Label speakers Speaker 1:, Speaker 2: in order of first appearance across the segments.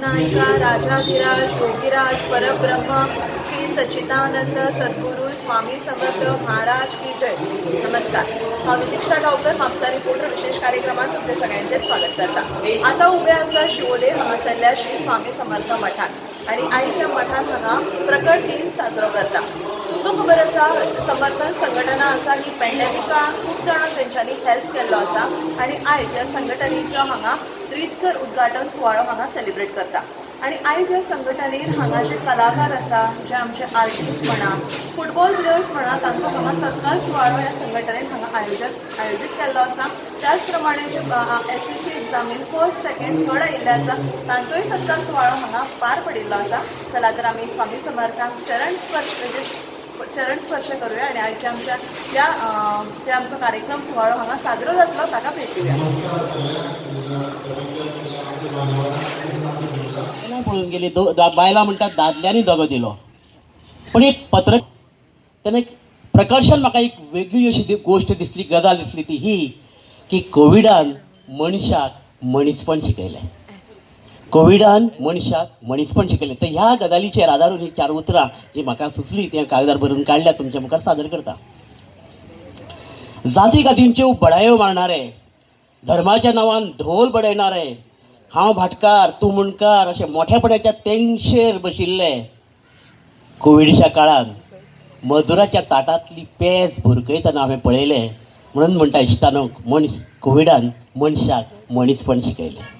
Speaker 1: नायिका राजाधिराज योगीराज परब्रह्म श्री सच्चिदानंद सद्गुरू स्वामी समर्थ महाराज की जय. नमस्कार. अ, विदीक्षा गावकर म्हापसा रिपोर्टर विशेष कार्यक्रमात तुमचे सगळ्यांचे स्वागत करता आता उभे आसा शिवोले हांगासरल्या श्री स्वामी समर्थ मठात. आणि आईच्या मठात हांगा प्रकट दिन साजरो करता तुमकां खबर आसा समर्थन संघटना आसा ही पॅन्डेमिकान खूब जाणां तेंच्यांनी हेल्प केल्लो आसा आनी आयज ह्या संघटनेचो हांगा रितसर उद्घाटन सुवाळो हांगा सेलिब्रेट करता. आनी आयज ह्या संघटनेन हांगा जे कलाकार आसा जे आमचे आर्टिस्ट म्हणा फुटबॉल प्लेयर्स म्हणा तांचो हांगा सत्कार सुवाळो ह्या संघटनेन हांगा आयोजन आयोजीत केल्लो आसा त्याच प्रमाणे जे एस एस सी एक्झामीन फर्स्ट सेकंड थर्ड आयिल्ले आसा तांचोय सत्कार सुवाळो हांगा पार पडिल्लो आसा चला तर आमी स्वामी समर्थांक चरण स्पर्श म्हणजे चरण स्पर्श करूया आणि आजच्या आमच्या ज्या जे आमचा कार्यक्रम सुवाळो हांगा साजरो जातलो ताका
Speaker 2: भेटूया. पळून गेली दो दा- बायलां म्हणटात दादल्यांनी दगो दिलो. पण एक पत्र तेन्ना एक प्रकर्शन म्हाका एक वेगळी अशी ती गोश्ट दिसली गजाल दिसली ती ही की कोविडान मनशाक मनीसपण शिकयलें कोविडान मनशाक मनीसपण शिकयलें तर ह्या गजालीचेर आदारून ही चार उतरां जी म्हाका सुचली ती कागदार बरोवन काडल्या तुमच्या मुखार सादर करता. जाती गादींच्यो बडायो मारणारे धर्माच्या नांवान ढोल बडयणारे हांव भाटकार तूं मुणकार अशें मोठ्यापणाच्या तेंगशेर बशिल्ले. कोविडच्या काळान मजुराच्या ताटांतली पेज भुरकयतना हांवें पळयलें. म्हणून म्हणटा इश्टानक मनश कोविडान मनशाक मनीसपण शिकयलें.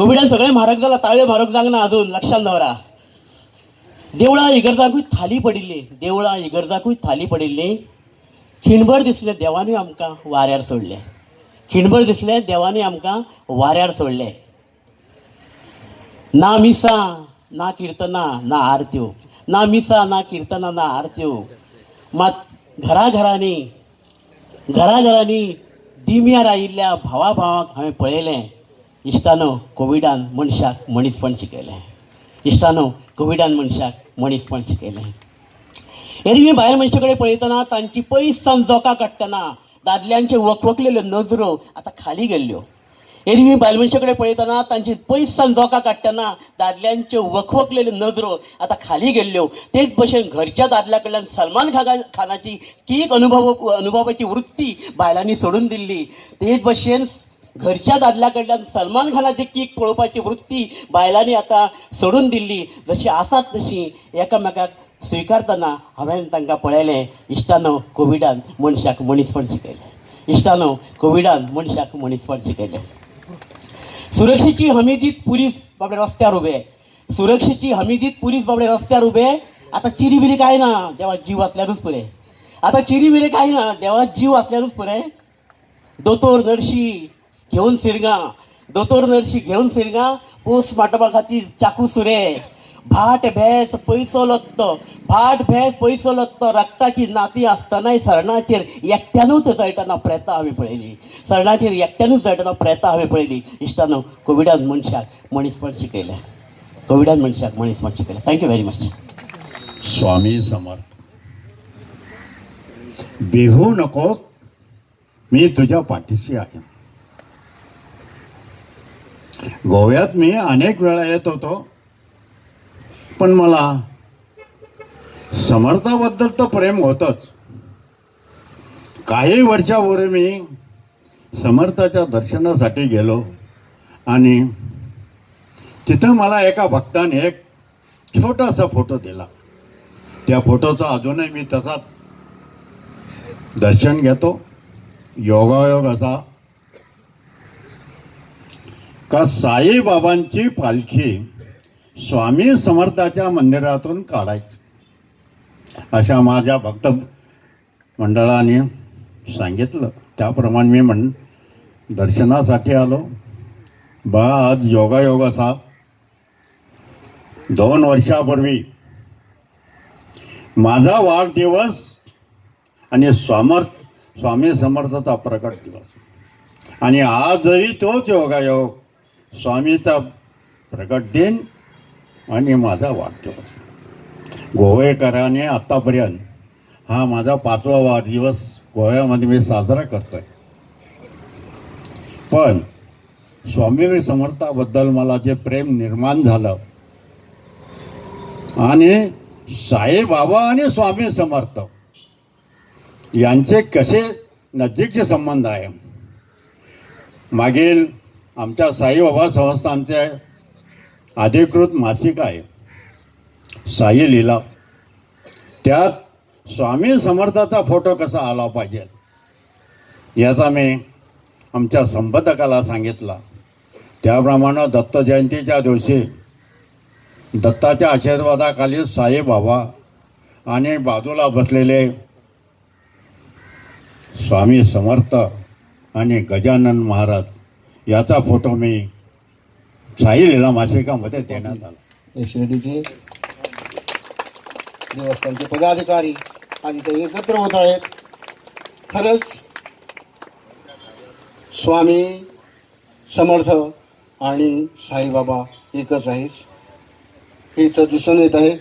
Speaker 2: कोविडान सगळे म्हारग जालां ताळ्यो म्हारग जावंक ना अजून लक्षांत दवरा देवळां इगर्जाकूय थाली पडिल्ली देवळां इगर्जाकूय थाली पडिल्ली खिणभर दिसलें देवानूय आमकां वाऱ्यार सोडलें. खिणभर दिसलें देवानूय आमकां वाऱ्यार सोडलें. ना मिसां ना किर्तना ना आरत्यो ना मिसां ना किर्तना ना आरत्यो मात घरा घरांनी घरांनी दिम्यार आयिल्ल्या भावा भावांक हांवें पळयलें. इश्टानो कोविडान मनशाक मनीसपण शिकयलें. इश्टानो कोविडान मनशाक मनीसपण शिकयलें. एरवी भायर मनशा कडेन पळयतना तांची पयस सावन जोकां काडटना दादल्यांचे वकवकलेल्यो नजरो आतां खाली गेल्ल्यो. एरवी बायल मनशा कडेन पळयतना तांची पयस सावन जोकां काडटना दादल्यांच्यो वखवकलेल्यो नजरो आतां खाली गेल्ल्यो. तेच भशेन घरच्या दादल्या कडल्यान सलमान खाना खानाची कीक अनुभव अनुभवाची वृत्ती बायलांनी सोडून दिल्ली. तेच भशेन घरच्या दादल्या कडल्यान सलमान खानाची कीक पळोवपाची वृत्ती बायलांनी आतां सोडून दिल्ली जशी आसात तशी एकामेकाक स्विकारतना हांवें तांकां पळयलें. इश्टानो कोविडान मनशाक मनीसपण शिकयलें इश्टानो कोविडान मनशाक मनीसपण शिकयलें सुरक्षेची हमी दीत पुलीस बाबडे रस्त्यार उबे सुरक्षेची हमी दीत पुलीस बाबडे रस्त्यार उबे आतां चिरी बिरी कांय ना देवा जीव आसल्यारूच पुरे. आतां चिरी बिरी कांय ना देवा जीव आसल्यारूच पुरे. दोतोर नर्शी घेवन सिरगां दोतोर नर्शी घेवन पोस पोस्टमार्टमा खातीर चाकू सुरे. भाट भेस पैसो लत्तो भाट भेस पैसो लत्तो रक्ताची नाती असतानाय सरणाचेर एकट्यानूच जळटना प्रेतां हांवें पळयलीं सरणाचेर एकट्यानूच जळटना प्रेतां हांवें पळयलीं इश्टानो कोविडान मनशाक मनीसपण शिकयलें कोविडान मनशाक मनीसपण शिकयलें thank you very much
Speaker 3: Swami Samarth. Bihu नको. मी तुझ्या पाठीशी आहे. गोव्यात मी अनेक वेळा येत होतो. पण मला समर्थाबद्दल तर प्रेम होतंच. काही वर्षापूर्वी मी समर्थाच्या दर्शनासाठी गेलो आणि तिथं मला एका भक्ताने एक छोटासा फोटो दिला. त्या फोटोचा अजूनही मी तसाच दर्शन घेतो. योगायोग असा का साईबाबांची पालखी स्वामी समर्थाच्या मंदिरातून काढायची? अशा माझ्या भक्त मंडळाने सांगितलं. त्याप्रमाणे मी म्हण दर्शनासाठी आलो. बा आज योगायोगा साहेब दोन वर्षापूर्वी माझा वाढदिवस आणि स्वामर्थ स्वामी समर्थाचा प्रकट दिवस. आणि आजही तोच योगायोग स्वामीचा प्रगट दिन आणि माझा वाढदिवस. गोवेकराने आत्तापर्यंत हा माझा पाचवा वाढदिवस गोव्यामध्ये मी साजरा करतोय. पण स्वामी समर्थाबद्दल मला जे प्रेम निर्माण झालं आणि साईबाबा आणि स्वामी समर्थ यांचे कसे नजीकचे संबंध आहे? मागील आमच्या साईबाबा संस्थानचे अधिकृत मासिक आहे. साई लिला. त्यात स्वामी समर्थाचा फोटो कसा आला पाहिजे? याचा मी आमच्या संपादकाला सांगितला. त्याप्रमाणे दत्त जयंतीच्या दिवशी दत्ताच्या आशीर्वादाखाली साईबाबा आणि बाजूला बसलेले स्वामी समर्थ आणि गजानन महाराज याचा फोटो मी साई लीला मासिकामध्ये देण्यात आला.
Speaker 4: हे शिर्डीचे देवस्थानचे पदाधिकारी आणि ते एकत्र होत आहेत. खरंच स्वामी समर्थ आणि साईबाबा एकच आहेच हे इथं दिसून येत आहे.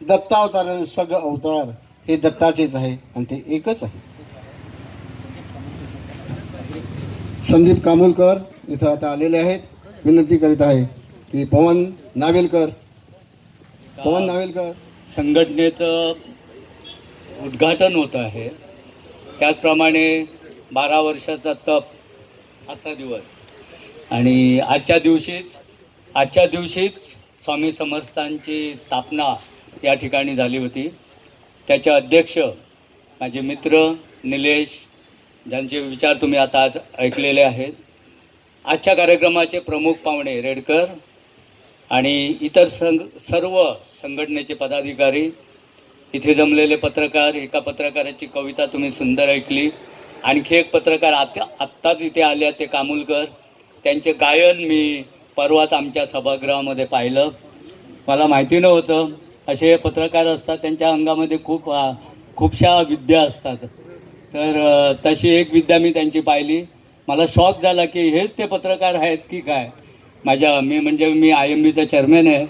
Speaker 4: दत्तावताराने सगळं अवतार हे दत्ताचेच आहे आणि ते एकच आहे. संदीप कामुलकर इथं आता आलेले आहेत. विनंती करीत आहे की पवन नावेलकर पवन नावेलकर.
Speaker 5: संघटनेचं उद्घाटन होतं आहे. त्याचप्रमाणे बारा वर्षाचा तप आजचा दिवस. आणि आजच्या दिवशीच आजच्या दिवशीच स्वामी समर्थांची स्थापना या ठिकाणी झाली होती. त्याचे अध्यक्ष माझे मित्र निलेश ज्यांचे विचार तुम्ही आता आज ऐकलेले आहेत. आजच्या कार्यक्रमाचे प्रमुख पाहुणे रेडकर आणि इतर संघ सर्व संघटनेचे पदाधिकारी इथे जमलेले पत्रकार एका पत्रकाराची कविता तुम्ही सुंदर ऐकली. आणखी एक पत्रकार आता आत्ताच इथे आले आहेत ते कामुलकर. त्यांचे गायन मी परवाच आमच्या सभागृहामध्ये पाहिलं. मला माहिती नव्हतं. असे हे पत्रकार असतात त्यांच्या अंगामध्ये खूप खूपशा विद्या असतात. तर तशी एक विद्या मी त्यांची पाहिली. मला शॉक झाला की हेच ते पत्रकार आहेत की काय? माझ्या मी म्हणजे मी आय एम बीचा चेअरमॅन आहे.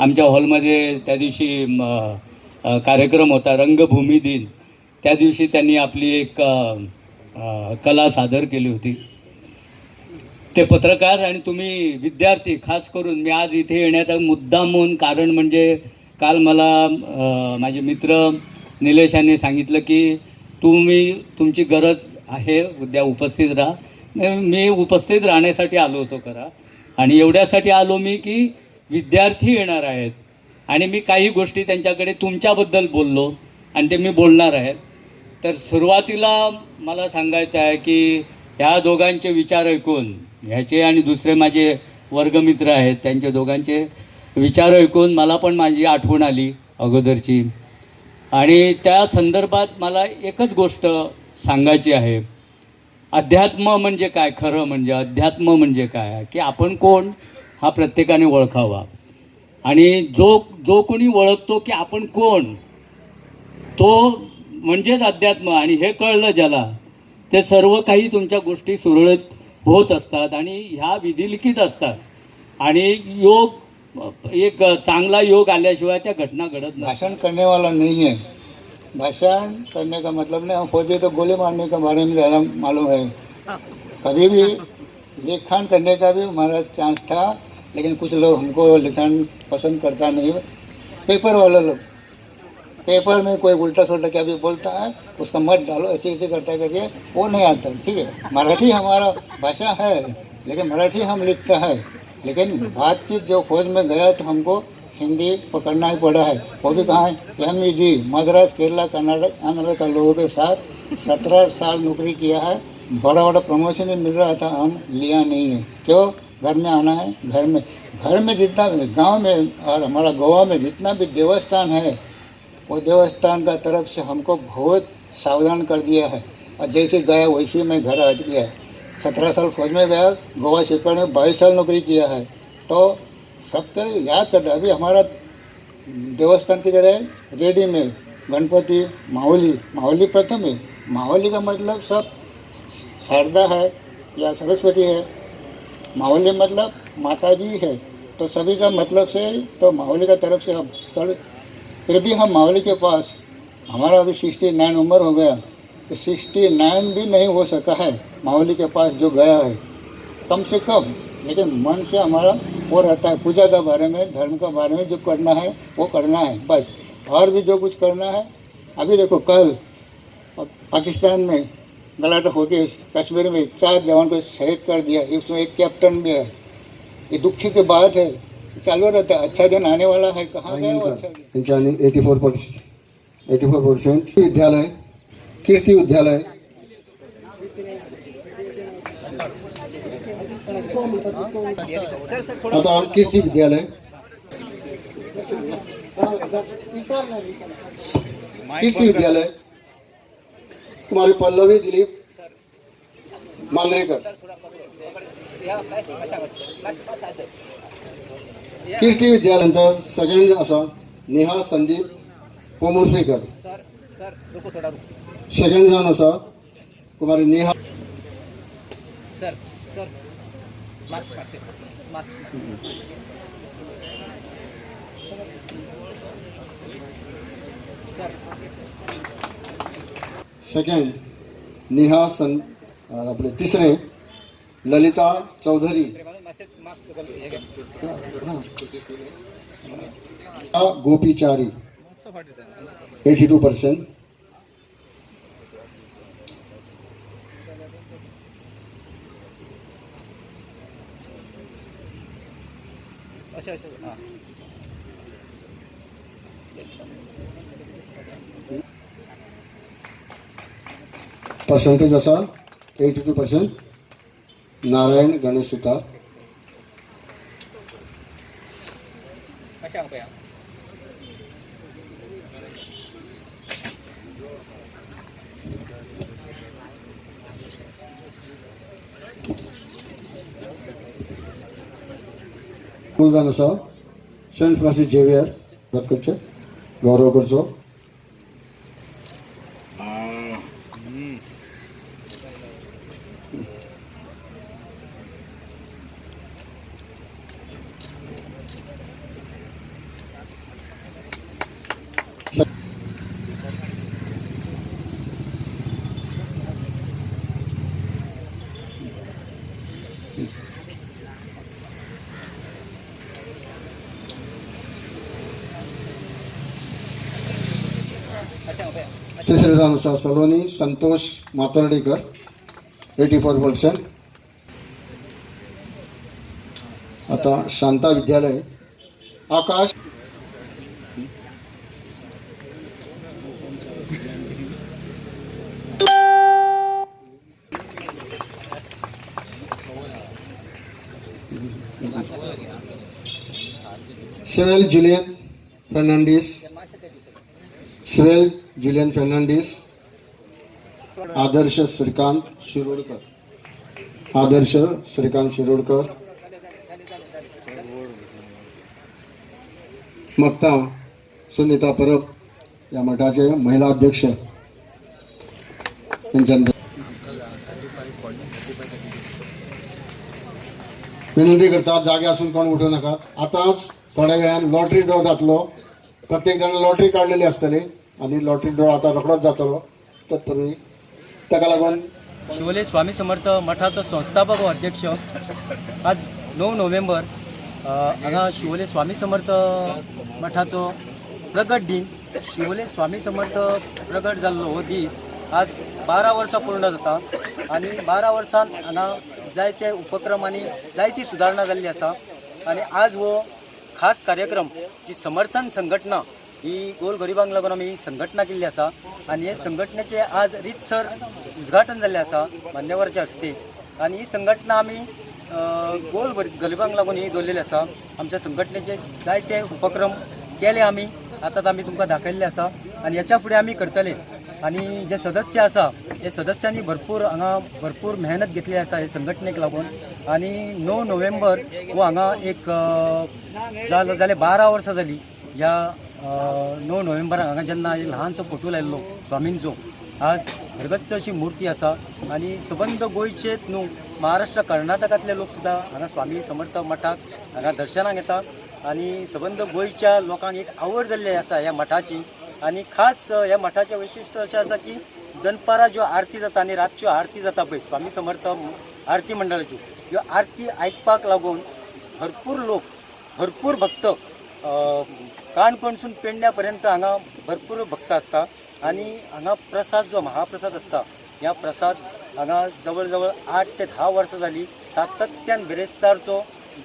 Speaker 5: आमच्या हॉलमध्ये त्या दिवशी कार्यक्रम होता रंगभूमी दिन. त्या दिवशी त्यांनी आपली एक कला सादर केली होती. ते पत्रकार आणि तुम्ही विद्यार्थी खास करून मी आज इथे येण्याचा मुद्दाम म्हणून कारण म्हणजे काल मला माझे मित्र निलेश यांनी सांगितलं की तुम्ही तुमची गरज आहे उद्या उपस्थित राहा. मी- उपस्थित राहण्यासाठी आलो होतो खरा. आणि एवढ्यासाठी आलो मी की विद्यार्थी येणार आहेत. आणि मी काही गोष्टी त्यांच्याकडे तुमच्याबद्दल बोललो आणि ते मी बोलणार आहे तर सुरुवातीला मला सांगायचं आहे की ह्या दोघांचे विचार ऐकून ह्याचे आणि दुसरे माझे वर्गमित्र आहेत त्यांचे दोघांचे विचार ऐकून मला पण माझी आठवण आली अगोदरची. आणि त्या संदर्भात मला एकच गोष्ट सांगायची आहे. अध्यात्म म्हणजे काय? खरं म्हणजे अध्यात्म म्हणजे काय? की आपण कोण? हा प्रत्येकाने ओळखावा. आणि जो जो कोणी ओळखतो की आपण कोण? तो म्हणजेच अध्यात्म. आणि हे कळलं ज्याला ते सर्व काही तुमच्या गोष्टी सुरळीत होत असतात आणि ह्या विधिलिखित असतात. आणि योग एक चांगला योग आल्याशिवाय त्या घटना घडत नाही.
Speaker 4: भाषण करने वाला नहीं है भाषण करने का मतलब नहीं हम फौजी तो गोली मारने के बारे में ज़्यादा मालूम है। कभी भी लेखन करने का भी हमारा चांस था लेकिन कुछ लोग हमको लिखान पसंद करता नहीं। पेपर वाले लोग पेपर में कोई उल्टा सुल्टा क्या भी बोलता है उसका मत डालो ऐसे ऐसे करता करके वो नहीं आता है, ठीक है? मराठी हमारा भाषा है लेकिन मराठी हम लिखते हैं। लेकिन बातचीत जो फौज में गया तो हमको हिंदी पकड़ना ही पड़ा है। वो भी कहाँ है? एम जी, मद्रास, केरला, कर्नाटक, आंध्र का लोगों के साथ सत्रह साल नौकरी किया है। बड़ा बड़ा प्रमोशन मिल रहा था, हम लिया नहीं है। क्यों? घर में आना है, घर में घर में जितना गाँव में और हमारा गोवा में जितना भी देवस्थान है, वो देवस्थान का तरफ़ से हमको बहुत सावधान कर दिया है। और जैसे गया, वैसे मैं घर आ गया सत्रह साल फौज में गया, गोवा शिपड़ में बाईस साल नौकरी किया है। तो सबके याद करता अभी हमारा देवस्थान की तरह रेडी में गणपति माहौली माहौली प्रथम है। माहौली का मतलब सब शारदा है या सरस्वती है। माहौली मतलब माता जी है। तो सभी का मतलब से तो माहौली का तरफ़ से हम फिर भी हम माहौली के पास, हमारा अभी सिक्सटी नाइन उम्र हो गया। सिक्सटी नाइन भी नहीं हो सका है। माहौली के पास जो गया है कम से कम लेकिन मन से हमारा वो रहता है। पूजा के बारे में धर्म के बारे में जो करना है वो करना है बस। और भी जो कुछ करना है अभी देखो कल पाकिस्तान में गलाट होके कश्मीर में चार जवान को शहीद कर दिया। उसमें एक कैप्टन भी है। ये दुखी की बात है चालू रहता है। अच्छा दिन आने वाला है। कहाँ गया वो अच्छा दिन?
Speaker 6: Eighty four percent eighty four percent. विद्यालय कीर्ती विद्यालय। आता कीर्ती विद्यालय। कीर्ति विद्यालय। कुमारी पल्लवी, दिलीप मांजरेकर कीर्ती विद्यानंतर सेकंड असा नेहा संदीप, पोमुर्फेकर। सेकंड जावन असा कुमारी नेहा। सेकंड नेहा सन अं, आपले तिसरे Lalita Chaudhari. Gopichari. Eighty two percent percentage असा eighty two percent Narayan Ganesh Sutar. School आसा सेंट फ्रांसीस झेवियर करचे गौरव करचो. तिसरे आसा Saloni Santosh Matordikar eighty four percent आता शांता विद्यालय आकाश. सिवेल जुलियन फर्नांडिस सिवेल जुलियन फर्नांडिस आदर्श श्रीकांत शिरोडकर. आदर्श श्रीकांत शिरोडकर. मक्ता सुनीता परब या मठाचे महिला अध्यक्ष. यांच्या विनंती करतात जागे असून कोण उठू नका. आताच थोड्या वेळान लॉटरी ड्रॉ जातलो प्रत्येक जण लॉटरी काढलेली असतली. आणि लॉटरी ड्रॉ आता रोखडोच जातलो तत्पूर्वी ताका लागून
Speaker 7: शिवोले स्वामी समर्थ मठाचो संस्थापक व अध्यक्ष. आज णव नोव्हेंबर हांगा शिवोले स्वामी समर्थ मठाचो प्रगट दिन. शिवोले स्वामी समर्थ प्रगट जाल्लो हो दीस. आज बारा वर्सां पूर्ण जाता. आनी बारा वर्सान हांगा जायते उपक्रम आनी जायती सुदारणा जाल्ली आसा आनी आज हो खास कार्यक्रम जी समर्थन संघटना ही गोल गरिबांक लागून आम्ही संघटना केल्ली आसा. आनी हे संघटनेचे आज रितसर उद्घाटन जाल्लें आसा मान्यवरच्या हस्ते. आनी ही संघटना आमी गोल गरिबांक लागून ही दवरलेली आसा. आमच्या संघटनेचे जायते उपक्रम केले आमी आतां आमी तुमकां दाखयल्ले आसा. आनी हेच्या फुडें आमी करतले. आनी जे सदस्य आसा हे सदस्यांनी भरपूर हांगा भरपूर मेहनत घेतली आसा हे संघटनेक लागून. आनी णव नोव्हेंबर हो हांगा एक जालो जाले बारा वर्सां जाली ह्या णव नोव्हेंबर हांगा जेन्ना ल्हानसो फोटो लायल्लो स्वामींचो. आज भरगच्च अशी मुर्ती आसा आनी सबंद गोंयचेच न्हू महाराष्ट्र कर्नाटकांतले लोक सुद्दां हांगा स्वामी समर्थ मठाक हांगा दर्शनाक येता. आनी सबंद गोंयच्या लोकांक एक आवड जाल्ली आसा ह्या मठाची. आनी खास ह्या मठाचें वैशिश्ट अशें आसा की दनपारां ज्यो आरती जाता आनी रातच्यो आरती जाता पळय स्वामी समर्थ आरती मंडळाची ह्यो आरती आयकपाक लागून भरपूर लोक भरपूर भक्त काणकोणसून पेडण्या पर्यंत हांगा भरपूर भक्त आसता आणि हांगा प्रसाद जो महाप्रसाद असता ह्या प्रसाद हांगा जवळ जवळ आठ ते धा वर्सां जाली सातत्यान बिरेस्तारचो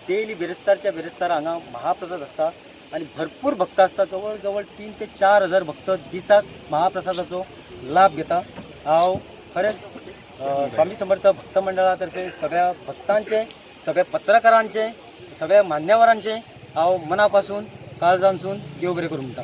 Speaker 7: डेली बिरेस्तारच्या बिरेस्तार हांगा महाप्रसाद असता आणि भरपूर भक्त आसता जवळ जवळ तीन ते चार हजार भक्त दिसाक महाप्रसादाचो लाभ घेता. हांव खरेंच स्वामी समर्थ भक्त मंडळातर्फे सगळ्या भक्तांचे सगळ्या पत्रकारांचे सगळ्या मान्यवरांचे हांव मनापासून काळजांसून देव बरें करूं म्हणटा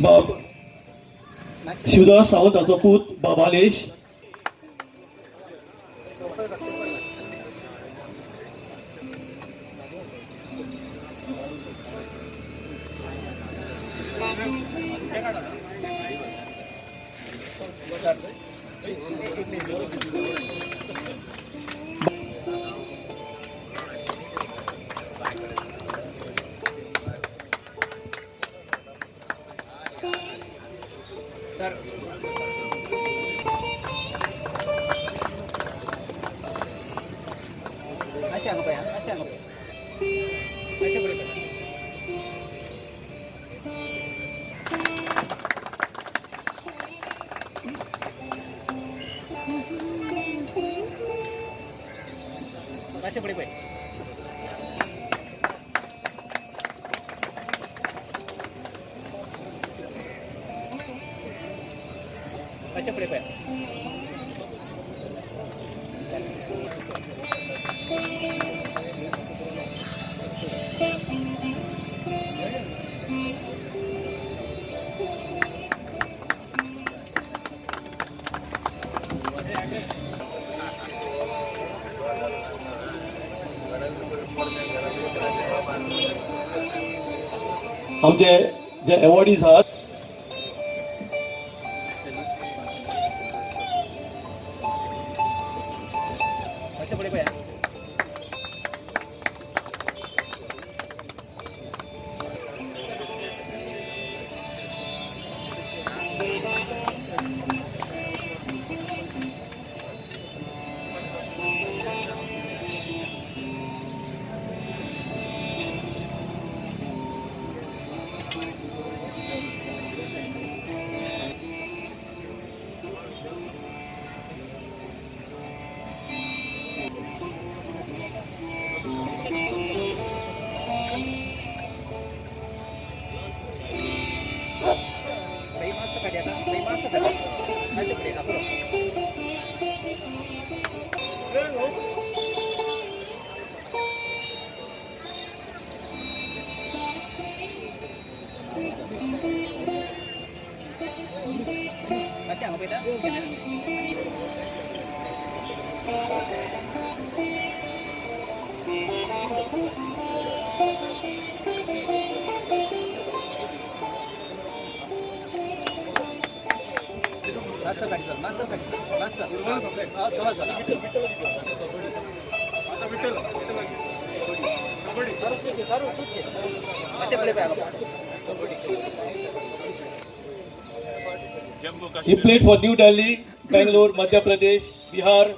Speaker 8: बाब शिवदास सावंताचो पूत बाबालेश Thank you. Baixa por aí, Baixa por aí, आमचे जे एवॉर्डीज आहात अच्छा He played for New Delhi, Bangalore, Madhya Pradesh, Bihar,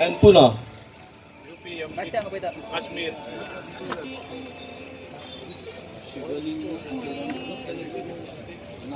Speaker 8: and Pune.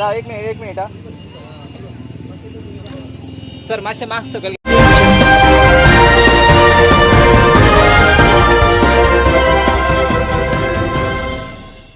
Speaker 8: दादा एक मिनिट एक मिनिट हा. सर मासे मास्क सकल